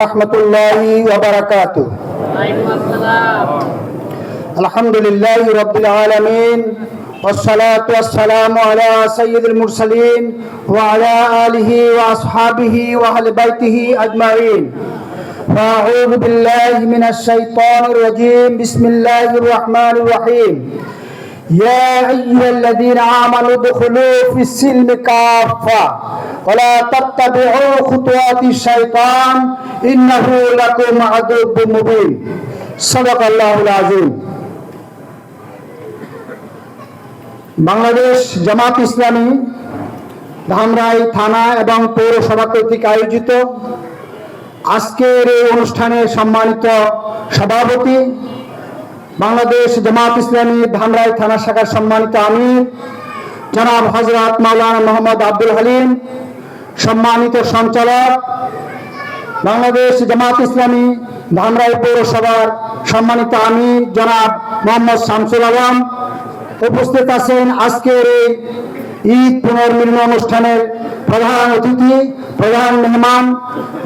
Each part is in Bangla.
ورحمة الله وبركاته. الحمد لله رب العالمين والصلاة والسلام على سيد المرسلين وعلى آله وأصحابه وأهل بيته أجمعين. فأعوذ بالله من الشيطان الرجيم. بسم الله الرحمن الرحيم. يا أيها الذين آمنوا ادخلوا في السلم كافة. ولا تتبعوا خطوات الشيطان إنه لكم عدو مبين صدق الله العظيم বাংলাদেশ জামাত ইসলামী ধামরাই থানা এবং পৌরসভা কর্তৃক আয়োজিত আজকের এই অনুষ্ঠানের সম্মানিত সভাপতি বাংলাদেশ জামাত ইসলামী ধামরাই থানা শাখার সম্মানিত আমির জনাব হজরত মাওলানা মোহাম্মদ আব্দুল হালিম সম্মানিত সঞ্চালক, বাংলাদেশ জামাত ইসলামী ধামরাই পৌরসভার সম্মানিত আমির জনাব মোহাম্মদ শামসুল আলম। উপস্থিত আছেন আজকের এই ঈদ পুনর্মিলন অনুষ্ঠানের প্রধান অতিথি, প্রধান মেহমান,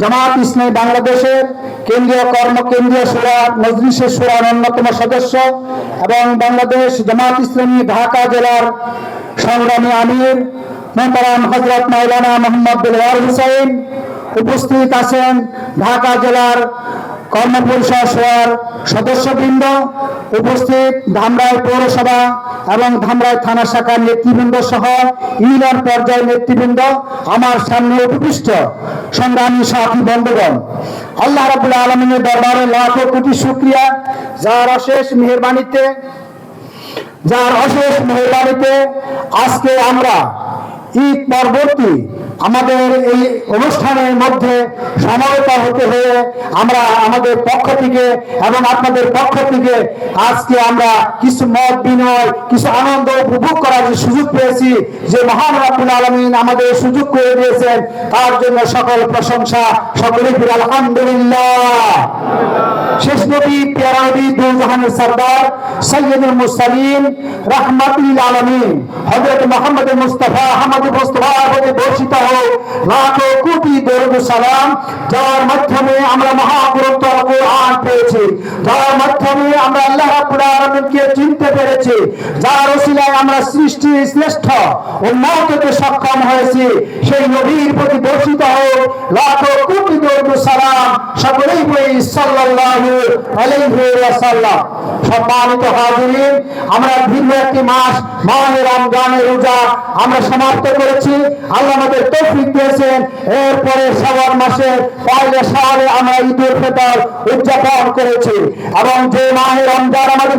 জামাত ইসলামী বাংলাদেশের কেন্দ্রীয় কর্ম কেন্দ্রীয় সুরা, মজলিসের সুরার অন্যতম সদস্য এবং বাংলাদেশ জামাত ইসলামী ঢাকা জেলার সংগ্রামী আমির মোহতারাম হজরত মাওলানা মোহাম্মদ হুসাইন উপস্থিত আছেন ঢাকা জেলার কর্মপরিষদ সভার সদস্যবৃন্দ, উপস্থিত ধামরাই পৌরসভা এবং ধামরাই থানা শাখার নেতৃবৃন্দ সহ ইউনিয়ন পর্যায়ের নেতৃবৃন্দ, আমার সামনে উপবিষ্ট সংগ্রামী সাথী বন্ধুগণ। আল্লাহ রাবুল আলমিনের দরবারে লাখো কোটি শুক্রিয়া। যার অশেষ মেহরবানিতে, যার অশেষ মেহরবানিতে আজকে আমরা ঈদ পরবর্তী আমাদের এই অনুষ্ঠানের মধ্যে সমাবেত হতে হয়ে আমরা আমাদের পক্ষ থেকে এবং আপনাদের পক্ষ থেকে আজকে আমরা কিছু মত বিনয় কিছু আনন্দ উপভোগ করার যে সুযোগ পেয়েছি, যে মহান রাবুল আলমিন আমাদের সুযোগ করে দিয়েছেন, তার জন্য সকল প্রশংসা, সকলে আলহামদুলিল্লাহ। শেষ নবী, পেয়ারা দুজাহানের সর্দার, সৈয়দুল মুরসালিন, রাহমাতুল আলামিন, হযরত মুহাম্মদ মুস্তাফা আহমদ মুস্তাফা বর্ষিত হোক লাখো কোটি দরুদ সালাম যার মাধ্যমে আমরা মহাগ্রন্থ কোরআন পেয়েছি, যার মাধ্যমে আমরা আল্লাহ রাব্বুল আলামিনকে চিনতে পেরেছি, যার ওসিলায় আমরা সৃষ্টি শ্রেষ্ঠ উন্নত সক্ষম হয়েছি। সেই নবীর প্রতি বর্ষিত হোক, লাখো সকলেই বলি সাল্লাল্লাহু আলাইহি ওয়াসাল্লাম সম্মানিত হাজিরিন, আমরা দীর্ঘ একটি মাস মাহে রমজানের রোজা আমরা সমাপ্ত করেছি। আল্লাহ আমাদের তৌফিক দিয়েছেন। এরপরে শ্রাবণ মাসে পয়লা সালে আমরা ঈদুল ফিতর উদযাপন করেছি। এবং যে মাহে রমজান আমাদেরকে